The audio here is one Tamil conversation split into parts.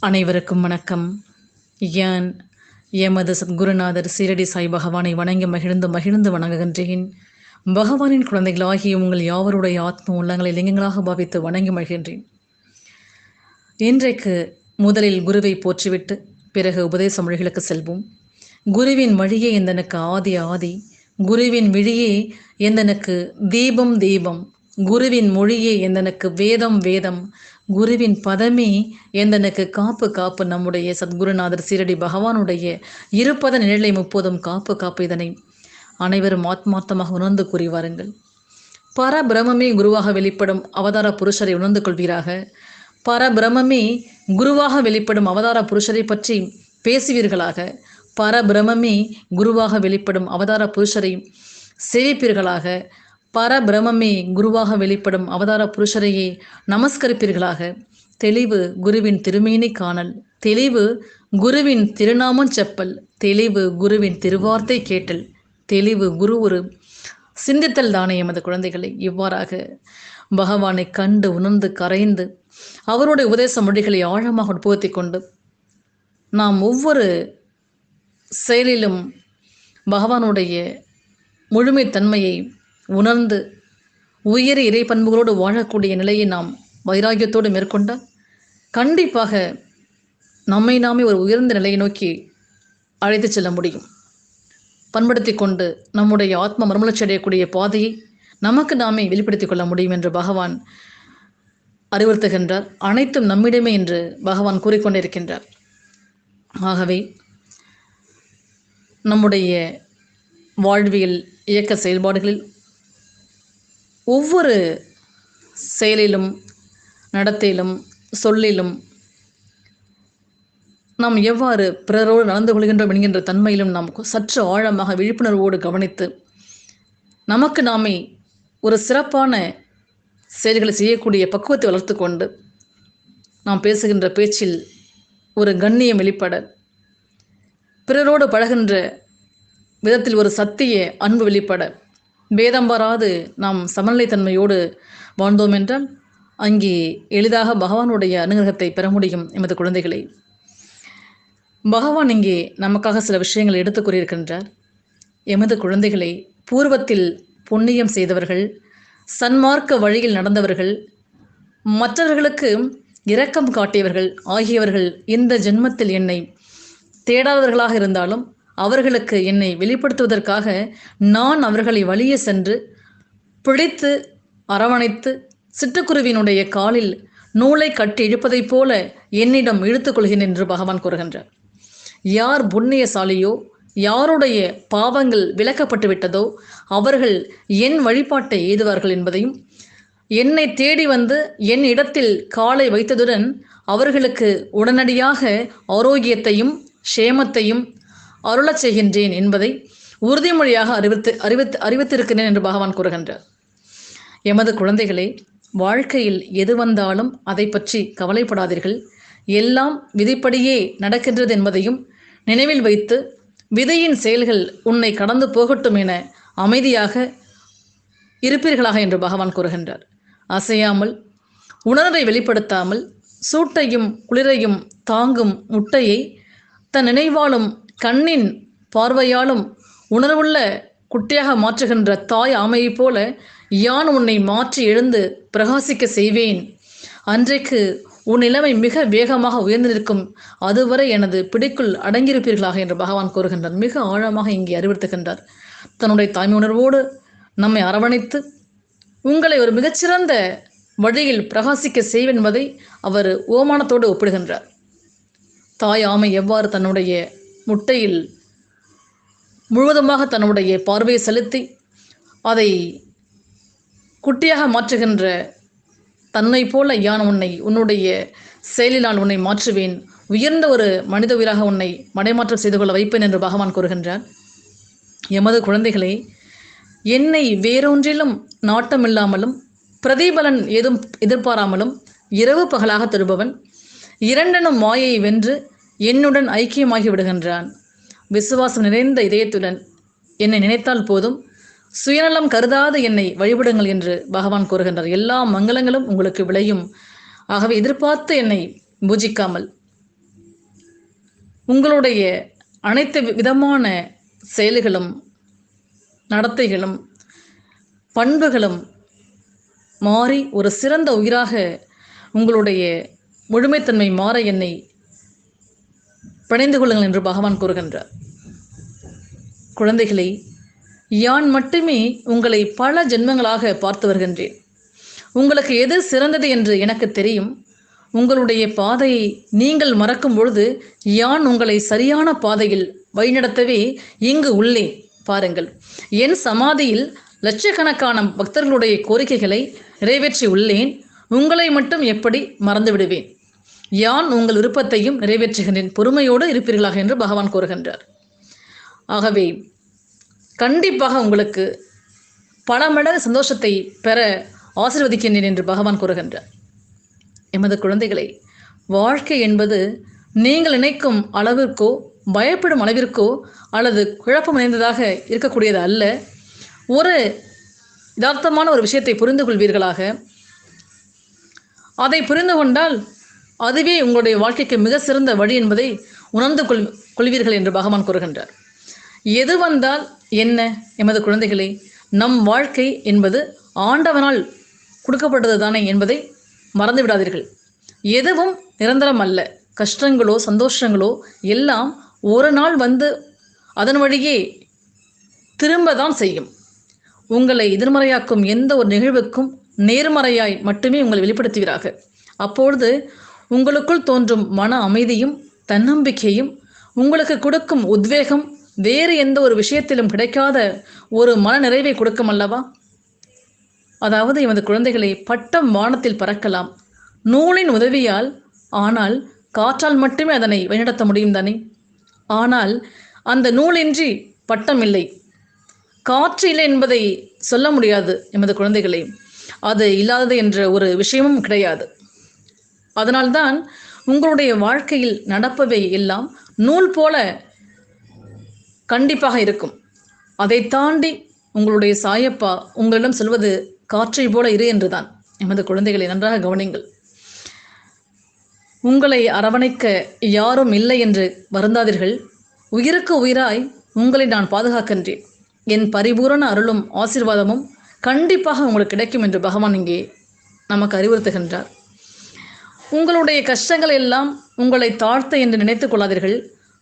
அனைவருக்கும் வணக்கம். ஏன் எமது சத்குருநாதர் சீரடி சாய் பகவானை வணங்கி மகிழ்ந்து மகிழ்ந்து வணங்குகின்றேன். பகவானின் குழந்தைகளாகிய உங்கள் யாவருடைய ஆத்ம உள்ளங்களை லிங்கங்களாக பாவித்து வணங்கி மகிழ்கின்றேன். இன்றைக்கு முதலில் குருவை போற்றிவிட்டு பிறகு உபதேச மொழிகளுக்கு செல்வோம். குருவின் வழியே இந்தனுக்கு ஆதி ஆதி குருவின் விழியே எந்தனுக்கு தீபம் தீபம்? குருவின் மொழியே எந்தனுக்கு வேதம் வேதம்? குருவின் பதமே எந்தனுக்கு காப்பு காப்பு? நம்முடைய சத்குருநாதர் சீரடி பகவானுடைய இருப்பத நிழலை முப்போதும் காப்பு காப்பு இதனை அனைவரும் ஆத்மார்த்தமாக உணர்ந்து கூறி வாருங்கள். பரபிரமே குருவாக வெளிப்படும் அவதார புருஷரை உணர்ந்து கொள்வீராக. பரபிரமே குருவாக வெளிப்படும் அவதார புருஷரை பற்றி பேசுவீர்களாக. பரபிரமே குருவாக வெளிப்படும் அவதார புருஷரை சேவிப்பீர்களாக. பரபிரமே குருவாக வெளிப்படும் அவதார புருஷரையே நமஸ்கரிப்பீர்களாக. தெளிவு குருவின் திருமேனி காணல். தெளிவு குருவின் திருநாமம் செப்பல். தெளிவு குருவின் திருவார்த்தை கேட்டல். தெளிவு குரு ஒரு சிந்தித்தல் தானே எமது குழந்தைகளை. இவ்வாறாக பகவானை கண்டு உணர்ந்து கரைந்து அவருடைய உபதேச மொழிகளை ஆழமாக உட்புகுத்தி கொண்டு நாம் ஒவ்வொரு செயலிலும் பகவானுடைய முழுமைத்தன்மையை உணர்ந்து உயர் இறை பண்புகளோடு வாழக்கூடிய நிலையை நாம் வைராகியத்தோடு மேற்கொண்டால் கண்டிப்பாக நம்மை நாமே ஒரு உயர்ந்த நிலையை நோக்கி அழைத்து செல்ல முடியும். பண்படுத்தி கொண்டு நம்முடைய ஆத்ம மறுமலர்ச்சி அடையக்கூடிய பாதையை நமக்கு நாமே வெளிப்படுத்திக் கொள்ள முடியும் என்று பகவான் அறிவுறுத்துகின்றார். அனைத்தும் நம்மிடமே என்று பகவான் கூறிக்கொண்டிருக்கின்றார். ஆகவே நம்முடைய வாழ்வியல் இயக்க செயல்பாடுகளில் ஒவ்வொரு செயலிலும் நடத்தையிலும் சொல்லிலும் நாம் எவ்வாறு பிறரோடு நடந்து கொள்கின்றோம் என்கின்ற தன்மையிலும் நாம் சற்று ஆழமாக விழிப்புணர்வோடு கவனித்து நமக்கு நாமே ஒரு சிறப்பான செயல்களை செய்யக்கூடிய பக்குவத்தை வளர்த்து கொண்டு நாம் பேசுகின்ற பேச்சில் ஒரு கண்ணியம் வெளிப்பட பிறரோடு பழகின்ற விதத்தில் ஒரு சத்திய அன்பு வெளிப்பட. பேதம் வராது நாம் சமநிலைத்தன்மையோடு வாழ்ந்தோம் என்றால் அங்கே எளிதாக பகவானுடைய அனுகிரகத்தை பெற முடியும் எமது குழந்தைகளை. பகவான் இங்கே நமக்காக சில விஷயங்களை எடுத்து கூறியிருக்கின்றார். எமது குழந்தைகளை பூர்வத்தில் புண்ணியம் செய்தவர்கள் சன்மார்க்க வழியில் நடந்தவர்கள் மற்றவர்களுக்கு இரக்கம் காட்டியவர்கள் ஆகியவர்கள் இந்த ஜென்மத்தில் என்னை தேடாதவர்களாக இருந்தாலும் அவர்களுக்கு என்னை வெளிப்படுத்துவதற்காக நான் அவர்களை வழியே சென்று பிடித்து அரவணைத்து சிட்டுக்குருவினுடைய காலில் நூலை கட்டி இழுப்பதைப் போல என்னிடம் இழுத்துக்கொள்கிறேன் என்று பகவான் கூறுகின்றார். யார் புண்ணியசாலியோ யாருடைய பாவங்கள் விலக்கப்பட்டு விட்டதோ அவர்கள் என் வழிபாட்டை எய்துவார்கள் என்பதையும் என்னை தேடி வந்து என் இடத்தில் காலை வைத்ததுடன் அவர்களுக்கு உடனடியாக ஆரோக்கியத்தையும் க்ஷேமத்தையும் அருளச் செய்கின்றேன் என்பதை உறுதிமொழியாக அறிவித்து அறிவித்து அறிவித்திருக்கிறேன் என்று பகவான் கூறுகின்றார். எமது குழந்தைகளே வாழ்க்கையில் எது வந்தாலும் அதை பற்றி கவலைப்படாதீர்கள். எல்லாம் விதிப்படியே நடக்கின்றது என்பதையும் நினைவில் வைத்து விதையின் செயல்கள் உன்னை கடந்து போகட்டும் என அமைதியாக இருப்பீர்களாக என்று பகவான் கூறுகின்றார். அசையாமல் உணர்வை வெளிப்படுத்தாமல் சூட்டையும் குளிரையும் தாங்கும் முட்டையை தன் நினைவாலும் கண்ணின் பார்வையாலும் உணர்வுள்ள குட்டியாக மாற்றுகின்ற தாய் ஆமையைப் போல யான் உன்னை மாற்றி எழுந்து பிரகாசிக்க செய்வேன். அன்றைக்கு உன் நிலைமை மிக வேகமாக உயர்ந்திருக்கும் அதுவரை எனது பிடிக்குள் அடங்கியிருப்பீர்களாக என்று பகவான் கூறுகின்றார். மிக ஆழமாக இங்கே அறிவுறுத்துகின்றார். தன்னுடைய தாய்மை உணர்வோடு நம்மை அரவணைத்து உங்களை ஒரு மிகச்சிறந்த வழியில் பிரகாசிக்க செய்வென்பதை அவர் ஓமானத்தோடு ஒப்பிடுகின்றார். தாய் ஆமை எவ்வாறு தன்னுடைய முட்டையில் முழுவதுமாக தன்னுடைய பார்வையை செலுத்தி அதை குட்டியாக மாற்றுகின்ற தன்னை போல யான் உன்னை உன்னுடைய செயலில் நான் உன்னை மாற்றுவேன். உயர்ந்த ஒரு மனித உயிராக உன்னை மடைமாற்றம் செய்து கொள்ள வைப்பேன் என்று பகவான் கூறுகின்றார். எமது குழந்தைகளை என்னை வேறொன்றிலும் நாட்டமில்லாமலும் பிரதிபலன் ஏதும் எதிர்பாராமலும் இரவு பகலாக தருபவன் இரண்டனும் மாயை வென்று என்னுடன் ஐக்கியமாகி விடுகின்றான் விசுவாசம் நிறைந்த இதயத்துடன் என்னை நினைத்தால் போதும். சுயநலம் கருதாத என்னை வழிபடுங்கள் என்று பகவான் கூறுகின்றார். எல்லா மங்களங்களும் உங்களுக்கு விளையும். ஆகவே எதிர்பார்த்து என்னை பூஜிக்காமல் உங்களுடைய அனைத்து விதமான செயல்களும் நடத்தைகளும் பண்புகளும் மாறி ஒரு சிறந்த உயிராக உங்களுடைய முழுமைத்தன்மை மாற என்னை பிணைந்து கொள்ளுங்கள் என்று பகவான் கூறுகின்றார். குழந்தைகளை யான் மட்டுமே உங்களை பல ஜென்மங்களாக பார்த்து வருகின்றேன். உங்களுக்கு எது சிறந்தது என்று எனக்கு தெரியும். உங்களுடைய பாதையை நீங்கள் மறக்கும் பொழுது யான் உங்களை சரியான பாதையில் வழிநடத்தவே இங்கு உள்ளேன் பாருங்கள். என் சமாதியில் லட்சக்கணக்கான பக்தர்களுடைய கோரிக்கைகளை நிறைவேற்றி உள்ளேன். உங்களை மட்டும் எப்படி மறந்துவிடுவேன். யான் உங்கள் விருப்பத்தையும் நிறைவேற்றுகின்றேன். பொறுமையோடு இருப்பீர்களாக என்று பகவான் கூறுகின்றார். ஆகவே கண்டிப்பாக உங்களுக்கு பல மடங்கு சந்தோஷத்தை பெற ஆசிர்வதிக்கின்றேன் என்று பகவான் கூறுகின்றார். எமது குழந்தைகளை வாழ்க்கை என்பது நீங்கள் நினைக்கும் அளவிற்கோ பயப்படும் அளவிற்கோ அல்லது குழப்பம் நிறைந்ததாக இருக்கக்கூடியது அல்ல. ஒரு யதார்த்தமான ஒரு விஷயத்தை புரிந்து கொள்வீர்களாக. அதை புரிந்து கொண்டால் அதுவே உங்களுடைய வாழ்க்கைக்கு மிக சிறந்த வழி என்பதை உணர்ந்து கொள் கொள்வீர்கள் என்று பகவான் கூறுகின்றார். எது வந்தால் என்ன எமது குழந்தைகளே? நம் வாழ்க்கை என்பது ஆண்டவனால் கொடுக்கப்பட்டது தானே என்பதை மறந்து விடாதீர்கள். எதுவும் நிரந்தரம் அல்ல. கஷ்டங்களோ சந்தோஷங்களோ எல்லாம் ஒரு நாள் வந்து அதன் வழியே திரும்ப தான் செய்யும். உங்களை எதிர்மறையாக்கும் எந்த ஒரு நிகழ்வுக்கும் நேர்மறையாய் மட்டுமே உங்களை வெளிப்படுத்துவீராக. அப்பொழுது உங்களுக்குள் தோன்றும் மன அமைதியும் தன்னம்பிக்கையும் உங்களுக்கு கொடுக்கும் உத்வேகம் வேறு எந்த ஒரு விஷயத்திலும் கிடைக்காத ஒரு மன நிறைவை கொடுக்கும் அல்லவா? அதாவது எமது குழந்தைகளை பட்டம் வானத்தில் பறக்கலாம். நூலின் உதவியால் ஆனால் காற்றால் மட்டுமே அதனை வழிநடத்த முடியும் தானே? ஆனால் அந்த நூலின்றி பட்டம் இல்லை. காற்று இல்லை என்பதை சொல்ல முடியாது எமது குழந்தைகளே. அது இல்லாதது என்ற ஒரு விஷயமும் கிடையாது. அதனால்தான் உங்களுடைய வாழ்க்கையில் நடப்பவை எல்லாம் நூல் போல கண்டிப்பாக இருக்கும். அதை தாண்டி உங்களுடைய சாயப்பா உங்களிடம் சொல்வது காற்றை போல இரு என்றுதான். எமது குழந்தைகளை நன்றாக கவனிங்கள் உங்களை அரவணைக்க யாரும் இல்லை என்று வருந்தாதீர்கள். உயிருக்கு உயிராய் உங்களை நான் பாதுகாக்கின்றேன். என் பரிபூரண அருளும் ஆசீர்வாதமும் கண்டிப்பாக உங்களுக்கு கிடைக்கும் என்று பகவான் இங்கே நமக்கு அறிவுறுத்துகின்றார். உங்களுடைய கஷ்டங்கள் எல்லாம் உங்களை தாழ்த்த என்று நினைத்துக் கொள்ளாதீர்கள்.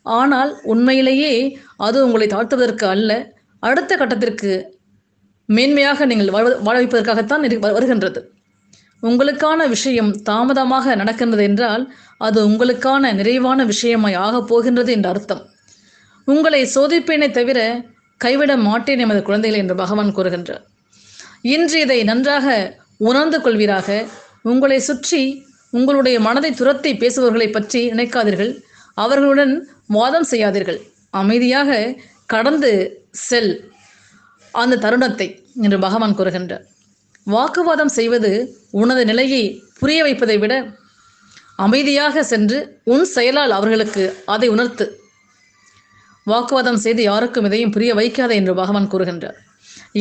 ஆனால் உண்மையிலேயே அது உங்களை தாழ்த்துவதற்கு அல்ல. அடுத்த கட்டத்திற்கு மேன்மையாக நீங்கள் வாழ வாழ வைப்பதற்காகத்தான் வருகின்றது. உங்களுக்கான விஷயம் தாமதமாக நடக்கின்றது என்றால் அது உங்களுக்கான நிறைவான விஷயமாய் ஆகப் போகின்றது என்ற அர்த்தம். உங்களை சோதிப்பேனே தவிர கைவிட மாட்டேன் எமது குழந்தைகள் என்று பகவான் கூறுகின்றார். இன்று இதை நன்றாக உணர்ந்து கொள்வீராக. உங்களை சுற்றி உங்களுடைய மனதை துரத்தி பேசுபவர்களை பற்றி நினைக்காதீர்கள். அவர்களுடன் வாதம் செய்யாதீர்கள். அமைதியாக கடந்து செல். அந்த தருணத்தை என்று பகவான் கூறுகின்றார். வாக்குவாதம் செய்வது உனது நிலையை புரிய வைப்பதை விட அமைதியாக சென்று உன் செயலால் அவர்களுக்கு அதை உணர்த்து. வாக்குவாதம் செய்து யாருக்கும் இதையும் புரிய வைக்காதே என்று பகவான் கூறுகின்றார்.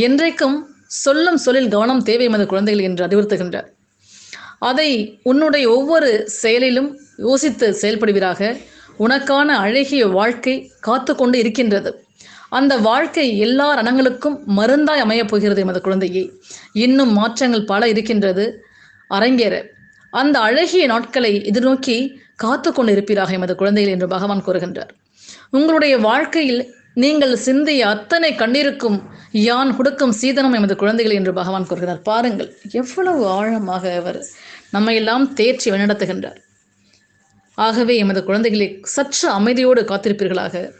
என்றைக்கும் சொல்லும் சொல்லில் கவனம் தேவை மது குழந்தைகள் என்று அறிவுறுத்துகின்றார் அதை உன்னுடைய ஒவ்வொரு செயலிலும் யோசித்து செயல்படுவீராக. உனக்கான அழகிய வாழ்க்கை காத்து கொண்டு இருக்கின்றது. அந்த வாழ்க்கை எல்லா ரணங்களுக்கும் மருந்தாய் அமையப் போகிறது எமது குழந்தையை. இன்னும் மாற்றங்கள் பல இருக்கின்றது. அரங்கேற. அந்த அழகிய நாட்களை எதிர்நோக்கி காத்து கொண்டு இருப்பீராக எமது குழந்தைகள் என்று பகவான் கூறுகின்றார். உங்களுடைய வாழ்க்கையில் நீங்கள் சிந்திய அத்தனை கண்ணீருக்கும் யான் கொடுக்கும் சீதனம் எமது குழந்தைகள் என்று பகவான் கூறுகிறார். பாருங்கள் எவ்வளவு ஆழமாக அவர் நம்மையெல்லாம் தேர்ச்சி வழிநடத்துகின்றார். ஆகவே எமது குழந்தைகளை சற்று அமைதியோடு காத்திருப்பீர்களாக.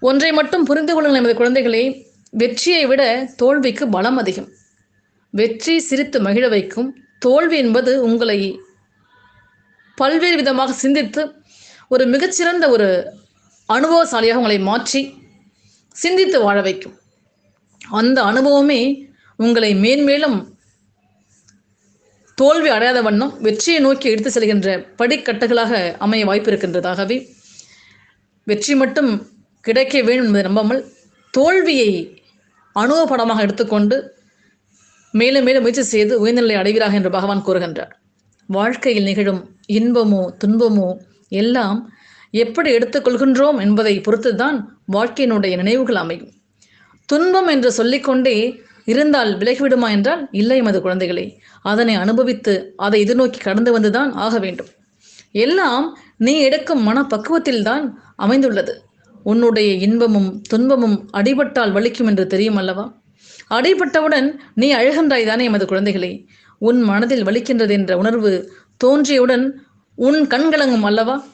ஒன்றை மட்டும் புரிந்து கொள்ளுங்கள் எமது குழந்தைகளே வெற்றியை விட தோல்விக்கு பலம் அதிகம். வெற்றி சிரித்து மகிழ வைக்கும் தோல்வி என்பது உங்களை பல்வேறு விதமாக சிந்தித்து ஒரு மிகச்சிறந்த ஒரு அனுபவசாலியாக உங்களை மாற்றி சிந்தித்து வாழ வைக்கும். அந்த அனுபவமே உங்களை மேன்மேலும் தோல்வி அடையாத வண்ணம் வெற்றியை நோக்கி எடுத்து செல்கின்ற படிக்கட்டுகளாக அமைய வாய்ப்பு இருக்கின்றதாகவே வெற்றி மட்டும் கிடைக்க வேண்டும் என்பதை நம்பாமல் தோல்வியை அனுபவப்படமாக எடுத்துக்கொண்டு மேலும் மேலும் முயற்சி செய்து உயர்நிலை அடைவீராக என்று பகவான் கூறுகின்றார். வாழ்க்கையில் நிகழும் இன்பமோ துன்பமோ எல்லாம் எப்படி எடுத்துக்கொள்கின்றோம் என்பதை பொறுத்துதான் வாழ்க்கையினுடைய நினைவுகள் அமையும். துன்பம் என்று சொல்லிக்கொண்டே இருந்தால் விலகிவிடுமா என்றால் இல்லை எமது குழந்தைகளே. அதனை அனுபவித்து அதை எதிர்நோக்கி கடந்து வந்துதான் ஆக வேண்டும். எல்லாம் நீ எடுக்கும் மனப்பக்குவத்தில்தான் அமைந்துள்ளது. உன்னுடைய இன்பமும் துன்பமும் அடிபட்டால் வலிக்கும் என்று தெரியும் அல்லவா? அடிபட்டவுடன் நீ அழுகின்றாய்தானே எமது குழந்தைகளே. உன் மனதில் வலிக்கின்றது என்ற உணர்வு தோன்றியவுடன் உன் கண்கலங்கும் அல்லவா?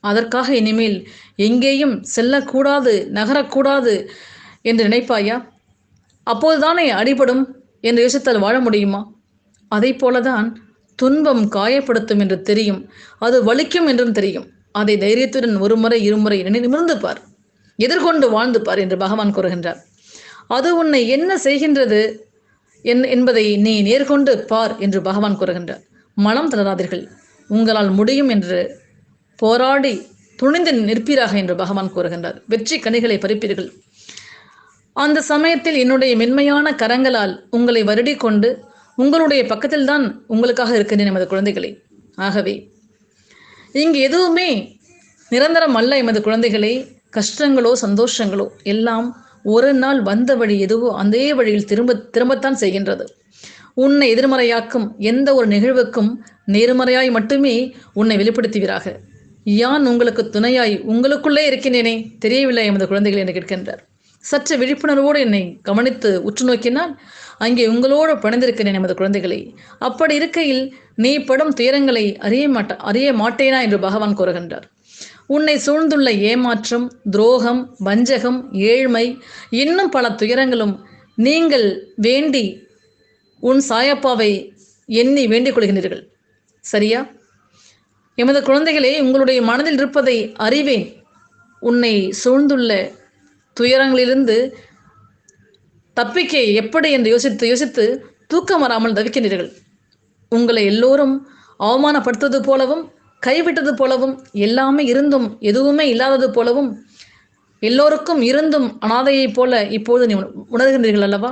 அதற்காக இனிமேல் எங்கேயும் செல்லக்கூடாது நகரக்கூடாது என்று நினைப்பாயா? அப்போதுதானே அடிபடும் என்று யோசித்தால் வாழ முடியுமா? அதை போலதான் துன்பம் காயப்படுத்தும் என்று தெரியும். அது வலிக்கும் என்றும் தெரியும். அதை தைரியத்துடன் ஒருமுறை இருமுறை நிமிர்ந்து பார். எதிர்கொண்டு வாழ்ந்து பார் என்று பகவான் கூறுகின்றார். அது உன்னை என்ன செய்கின்றது என் என்பதை நீ நேர்கொண்டு பார் என்று பகவான் கூறுகின்றார். மனம் தளராதீர்கள். உங்களால் முடியும் என்று போராடி துணிந்து நிற்பீராக என்று பகவான் கூறுகின்றார். வெற்றி கனிகளை பறிப்பீர்கள். அந்த சமயத்தில் என்னுடைய மென்மையான கரங்களால் உங்களை வருடி கொண்டு உங்களுடைய பக்கத்தில் தான் உங்களுக்காக இருக்கின்றேன் எமது குழந்தைகளே. ஆகவே இங்கு எதுவுமே நிரந்தரம் அல்ல எமது குழந்தைகளே கஷ்டங்களோ சந்தோஷங்களோ எல்லாம் ஒரு நாள் வந்த வழி எதுவோ அதே வழியில் திரும்ப திரும்பத்தான் செய்கின்றது. உன்னை எதிர்மறையாக்கும் எந்த ஒரு நிகழ்வுக்கும் நேர்மறையாய் மட்டுமே உன்னை வெளிப்படுத்துவீராக. யான் உங்களுக்கு துணையாய் உங்களுக்குள்ளே இருக்கின்றேனே தெரியவில்லை எமது குழந்தைகள் என்று கேட்கின்றார். சற்று விழிப்புணர்வோடு என்னை கவனித்து உற்று நோக்கினால் அங்கே உங்களோடு பிணைந்திருக்கிறேன் எமது குழந்தைகளை. அப்படி இருக்கையில் நீ படும் துயரங்களை அறிய மாட்ட அறிய மாட்டேனா? என்று பகவான் கூறுகின்றார். உன்னை சூழ்ந்துள்ள ஏமாற்றம் துரோகம் வஞ்சகம் ஏழ்மை இன்னும் பல துயரங்களும் நீங்கள் வேண்டி உன் சாயப்பாவை எண்ணி வேண்டிக் கொள்கின்றீர்கள். சரியா? எமது குழந்தைகளே உங்களுடைய மனதில் இருப்பதை அறிவேன். உன்னை சூழ்ந்துள்ள துயரங்களிலிருந்து தப்பிக்க எப்படி என்று யோசித்து யோசித்து தூக்கம் வராமல் தவிக்கின்றீர்கள். உங்களை எல்லோரும் அவமானப்படுத்துவது போலவும் கைவிட்டது போலவும் எல்லாமே இருந்தும் எதுவுமே இல்லாதது போலவும் எல்லோருக்கும் இருந்தும் அனாதையைப் போல இப்போது நீ உணர்கின்றீர்கள் அல்லவா?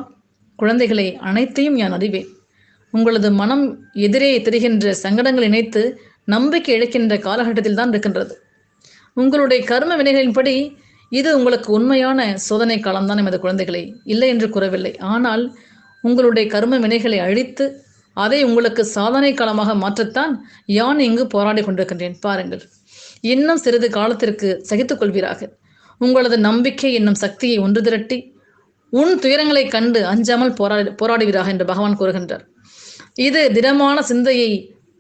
குழந்தைகளை அனைத்தையும் நான் அறிவேன். உங்களது மனம் எதிரே தெரிகின்ற சங்கடங்களை இணைத்து நம்பிக்கை இழக்கின்ற காலகட்டத்தில் தான் இருக்கின்றது. உங்களுடைய கர்ம வினைகளின்படி இது உங்களுக்கு உண்மையான சோதனை காலம்தான் எமது குழந்தைகளை. இல்லை என்று கூறவில்லை. ஆனால் உங்களுடைய கர்ம வினைகளை அழித்து அதை உங்களுக்கு சாதனை காலமாக மாற்றத்தான் யான் இங்கு போராடி கொண்டிருக்கின்றேன். பாருங்கள். இன்னும் சிறிது காலத்திற்கு சகித்துக் கொள்வீராக. உங்களது நம்பிக்கை என்னும் சக்தியை ஒன்று திரட்டி உன் துயரங்களை கண்டு அஞ்சாமல் போராடி போராடுவீராக என்று பகவான் கூறுகின்றார். இது திடமான சிந்தையை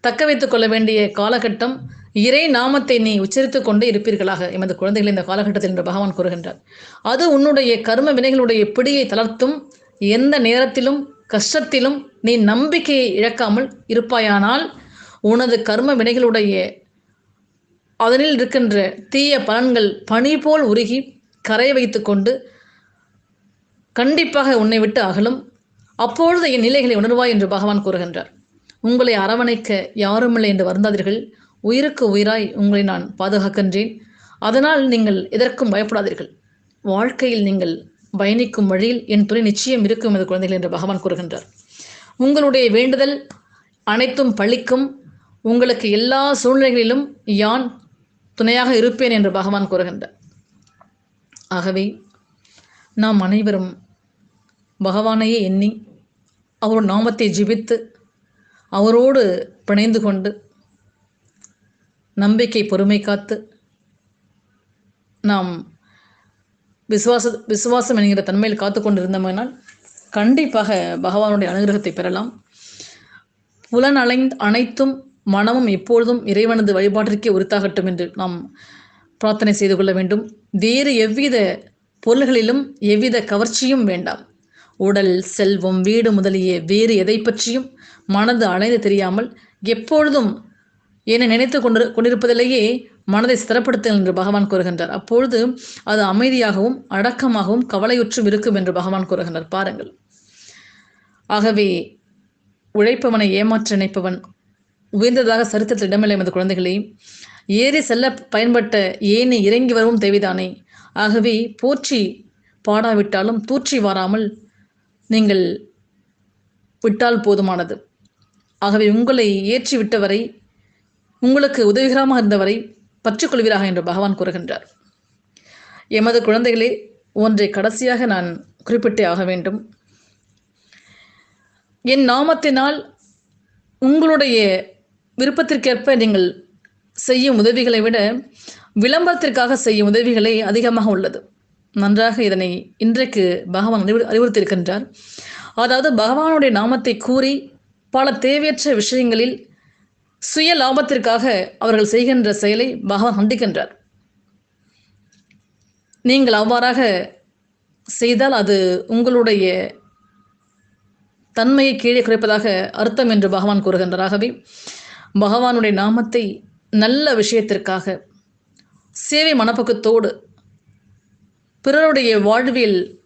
தக்க வைத்துக் கொள்ள வேண்டிய காலகட்டம். இறை நாமத்தை நீ உச்சரித்துக் கொண்டே இருப்பீர்களாக. எமது குழந்தைகள் இந்த காலகட்டத்தில் என்று பகவான் கூறுகின்றார். அது உன்னுடைய கர்ம வினைகளுடைய பிடியை தளர்த்தும் எந்த நேரத்திலும் கஷ்டத்திலும் நீ நம்பிக்கையை இழக்காமல் இருப்பாயானால் உனது கர்ம வினைகளுடைய அதனில் இருக்கின்ற தீய பலன்கள் பனி போல் உருகி கரைய வைத்துக்கொண்டு கண்டிப்பாக உன்னை விட்டு அகலும். அப்பொழுது என் நிலைகளை உணர்வாய் என்று பகவான் கூறுகின்றார். உங்களை அரவணைக்க யாருமில்லை என்று வருந்தாதீர்கள். உயிருக்கு உயிராய் உங்களை நான் பாதுகாக்கின்றேன். அதனால் நீங்கள் எதற்கும் பயப்படாதீர்கள். வாழ்க்கையில் நீங்கள் பயணிக்கும் வழியில் என் துணை நிச்சயம் இருக்கும் என்று குழந்தைகள் என்று பகவான் கூறுகின்றார். உங்களுடைய வேண்டுதல் அனைத்தும் பழிக்கும். உங்களுக்கு எல்லா சூழ்நிலைகளிலும் யான் துணையாக இருப்பேன் என்று பகவான் கூறுகின்றார். ஆகவே நாம் அனைவரும் பகவானையே எண்ணி அவர் நாமத்தை ஜிபித்து அவரோடு பிணைந்து கொண்டு நம்பிக்கை பொறுமை காத்து நாம் விசுவாச விசுவாசம் என்கிற தன்மையில் காத்து கொண்டிருந்தோமானால் கண்டிப்பாக பகவானுடைய அனுகிரகத்தை பெறலாம். புலன் அலைந்து அனைத்தும் மனமும் எப்பொழுதும் இறைவனது வழிபாட்டிற்கே உரித்தாகட்டும் என்று நாம் பிரார்த்தனை செய்து கொள்ள வேண்டும். வேறு எவ்வித பொருள்களிலும் எவ்வித கவர்ச்சியும் வேண்டாம். உடல் செல்வம் வீடு முதலிய வேறு எதை பற்றியும் மனது அலைந்து தெரியாமல் எப்பொழுதும் என நினைத்து கொண்டு கொண்டிருப்பதிலேயே மனதை ஸ்திரப்படுத்துங்கள் என்று பகவான் கூறுகின்றார். அப்பொழுது அது அமைதியாகவும் அடக்கமாகவும் கவலையுற்றும் இருக்கும் என்று பகவான் கூறுகின்றார். பாருங்கள். ஆகவே உழைப்பவனை ஏமாற்ற நினைப்பவன் உயர்ந்ததாக சரித்திரத்தில் இடமில்லை எமது குழந்தைகளே. ஏறி செல்ல பயன்பட்ட ஏனி இறங்கி வரவும் தேவைதானே? ஆகவே போற்றி பாடாவிட்டாலும் தூற்றி வாராமல் நீங்கள் விட்டால் போதுமானது. ஆகவே உங்களை ஏற்றி விட்டவரை உங்களுக்கு உதவிகரமாக இருந்தவரை பற்றுக்கொள்வீராக என்று பகவான் கூறுகின்றார். எமது குழந்தைகளே ஒன்றை கடைசியாக நான் குறிப்பிட்டே ஆக வேண்டும். என் நாமத்தினால் உங்களுடைய விருப்பத்திற்கேற்ப நீங்கள் செய்யும் உதவிகளை விட விளம்பரத்திற்காக செய்யும் உதவிகளே அதிகமாக உள்ளது. நன்றாக இதனை இன்றைக்கு பகவான் அறிவு அறிவுறுத்தியிருக்கின்றார். அதாவது பகவானுடைய நாமத்தை கூறி பல தேவையற்ற விஷயங்களில் சுய லாபத்திற்காக அவர்கள் செய்கின்ற செயலை பகவான் கண்டிக்கின்றார். நீங்கள் அவ்வாறாக செய்தால் அது உங்களுடைய தன்மையை கீழே குறைப்பதாக அர்த்தம் என்று பகவான் கூறுகின்றார். ஆகவே பகவானுடைய நாமத்தை நல்ல விஷயத்திற்காக சேவை மனப்பக்கத்தோடு பிறருடைய வாழ்வியல்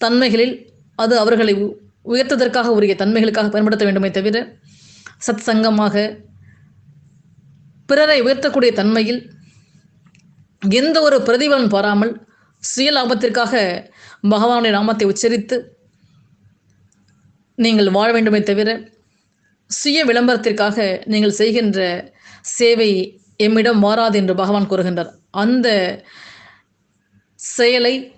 தன்மைகளில் அது அவர்களை உ- உரிய தன்மைகளுக்காக பயன்படுத்த வேண்டுமே தவிர சத் சங்கமாக பிறரை உயர்த்தக்கூடிய தன்மையில் எந்த ஒரு பிரதிபலன் பாராமல் சுய லாபத்திற்காக பகவானுடைய நாமத்தை உச்சரித்து நீங்கள் வாழ வேண்டுமே தவிர சுய விளம்பரத்திற்காக நீங்கள் செய்கின்ற சேவை எம்மிடம் மாறாது என்று பகவான் கூறுகின்றார். அந்த செயலை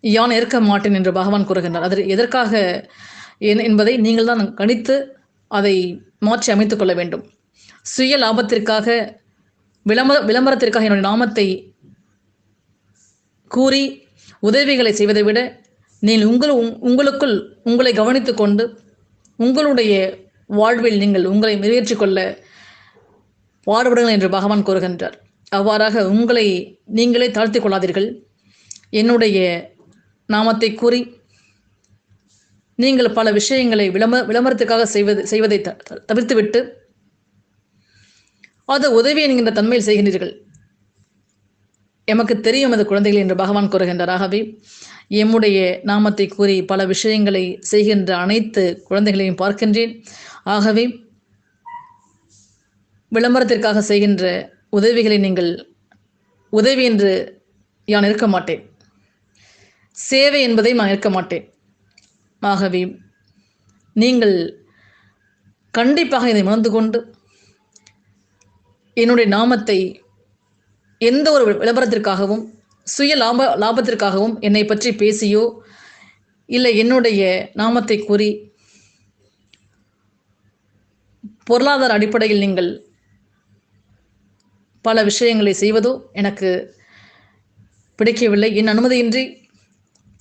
யான் ஏற்க மாட்டேன் என்று பகவான் கூறுகின்றார். அது எதற்காக என்- என்பதை நீங்கள் தான் கணித்து அதை மாற்றி அமைத்துக் கொள்ள வேண்டும். சுய லாபத்திற்காக விளம்பர விளம்பரத்திற்காக என்னுடைய நாமத்தை கூறி உதவிகளை செய்வதை விட நீங்கள் உங்கள் உங்- உங்களுக்குள் உங்களை கவனித்து கொண்டு உங்களுடைய வாழ்வில் நீங்கள் உங்களை நிறைவேற்றிக் கொள்ள பாடுபடுங்கள் என்று பகவான் கூறுகின்றார். அவ்வாறாக உங்களை நீங்களே தாழ்த்திக் கொள்ளாதீர்கள். என்னுடைய நாமத்தை கூறி நீங்கள் பல விஷயங்களை விளம்பர விளம்பரத்துக்காக செய்வது செய்வதை த- தவிர்த்துவிட்டு அது உதவி என்கின்ற தன்மையில் செய்கின்றீர்கள். எமக்கு தெரியும் அது குழந்தைகள் என்று பகவான் கூறுகின்றார். ஆகவே எம்முடைய நாமத்தை கூறி பல விஷயங்களை செய்கின்ற அனைத்து குழந்தைகளையும் பார்க்கின்றேன். ஆகவே விளம்பரத்திற்காக செய்கின்ற உதவிகளை நீங்கள் உதவி என்று யான் இருக்க மாட்டேன். சேவை என்பதை நான் இருக்க மாட்டேன். ஆகவே நீங்கள் கண்டிப்பாக இதை உணர்ந்து கொண்டு என்னுடைய நாமத்தை எந்த ஒரு விளம்பரத்திற்காகவும் சுய லாப லாபத்திற்காகவும் என்னை பற்றி பேசியோ இல்லை என்னுடைய நாமத்தை கூறி பொருளாதார அடிப்படையில் நீங்கள் பல விஷயங்களை செய்வதோ எனக்கு பிடிக்கவில்லை. என் அனுமதியின்றி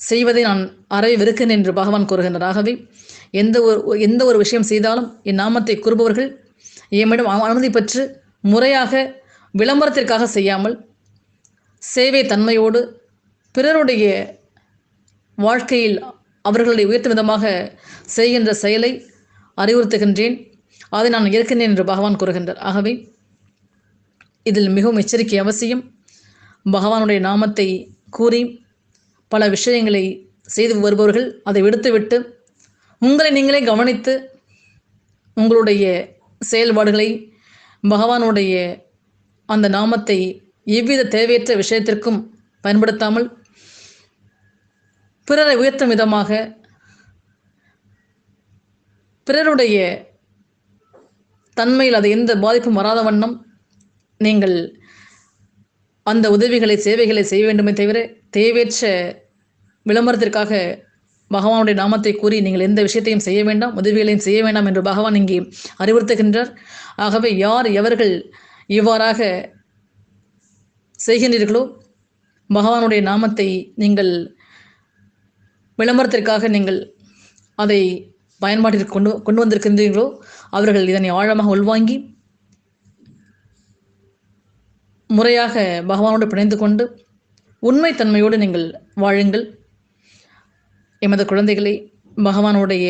செய்வதை நான் அறவே வெறுக்கிறேன் என்று பகவான் கூறுகின்றார் ஆகவே எந்த ஒரு எந்த ஒரு விஷயம் செய்தாலும் என் நாமத்தை கூறுபவர்கள் எம்மிடம் அனுமதி பெற்று முறையாக விளம்பரத்திற்காக செய்யாமல் சேவை தன்மையோடு பிறருடைய வாழ்க்கையில் அவர்களை உயர்த்தும் விதமாக செய்கின்ற செயலை அறிவுறுத்துகின்றேன். அதை நான் ஏற்கின்றேன் என்று பகவான் கூறுகின்றார். ஆகவே இதில் மிகவும் எச்சரிக்கை அவசியம். பகவானுடைய நாமத்தை கூறி பல விஷயங்களை செய்து வருபவர்கள் அதை விடுத்துவிட்டு உங்களை நீங்களே கவனித்து உங்களுடைய செயல்பாடுகளை பகவானுடைய அந்த நாமத்தை எவ்வித தேவையற்ற விஷயத்திற்கும் பயன்படுத்தாமல் பிறரை உயர்த்தும் விதமாக பிறருடைய தன்மையில் அது எந்த பாதிப்பும் வராத வண்ணம் நீங்கள் அந்த உதவிகளை சேவைகளை செய்ய வேண்டுமே தவிர தேவையற்ற விளம்பரத்திற்காக பகவானுடைய நாமத்தை கூறி நீங்கள் எந்த விஷயத்தையும் செய்ய வேண்டாம் உதவிகளையும் செய்ய வேண்டாம் என்று பகவான் இங்கே அறிவுறுத்துகின்றார். ஆகவே யார் எவர்கள் இவ்வாறாக செய்கின்றீர்களோ பகவானுடைய நாமத்தை நீங்கள் விளம்பரத்திற்காக நீங்கள் அதை பயன்பாட்டிற்கு கொண்டு கொண்டு வந்திருக்கின்றீர்களோ அவர்கள் இதனை ஆழமாக உள்வாங்கி முறையாக பகவானோடு பிணைந்து கொண்டு உண்மைத்தன்மையோடு நீங்கள் வாழுங்கள். எமது குழந்தைகளை பகவானுடைய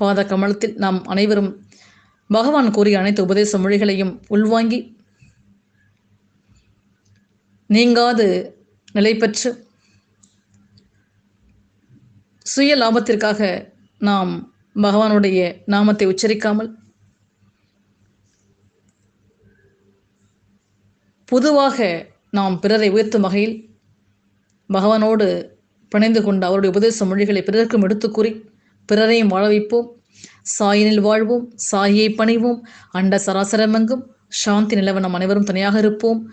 பாத கமலத்தில் நாம் அனைவரும் பகவான் கூறிய அனைத்து உபதேச மொழிகளையும் உள்வாங்கி நீங்காது நிலை பெற்று சுய லாபத்திற்காக நாம் பகவானுடைய நாமத்தை உச்சரிக்காமல் பொதுவாக நாம் பிறரை உயர்த்தும் வகையில் பகவானோடு பிணைந்து கொண்டு அவருடைய உபதேச மொழிகளை பிறருக்கும் எடுத்துக்கூறி பிறரையும் வாழ வைப்போம். சாயினில் வாழ்வோம். சாயை பணிவோம். அண்ட சராசரமெங்கும் சாந்தி நிலவ நம் அனைவரும் துணையாக இருப்போம்.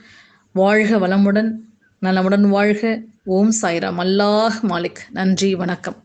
வாழ்க வளமுடன் நலமுடன் வாழ்க. ஓம் சாய்ராம். அல்லாஹ் மாலிக். நன்றி வணக்கம்.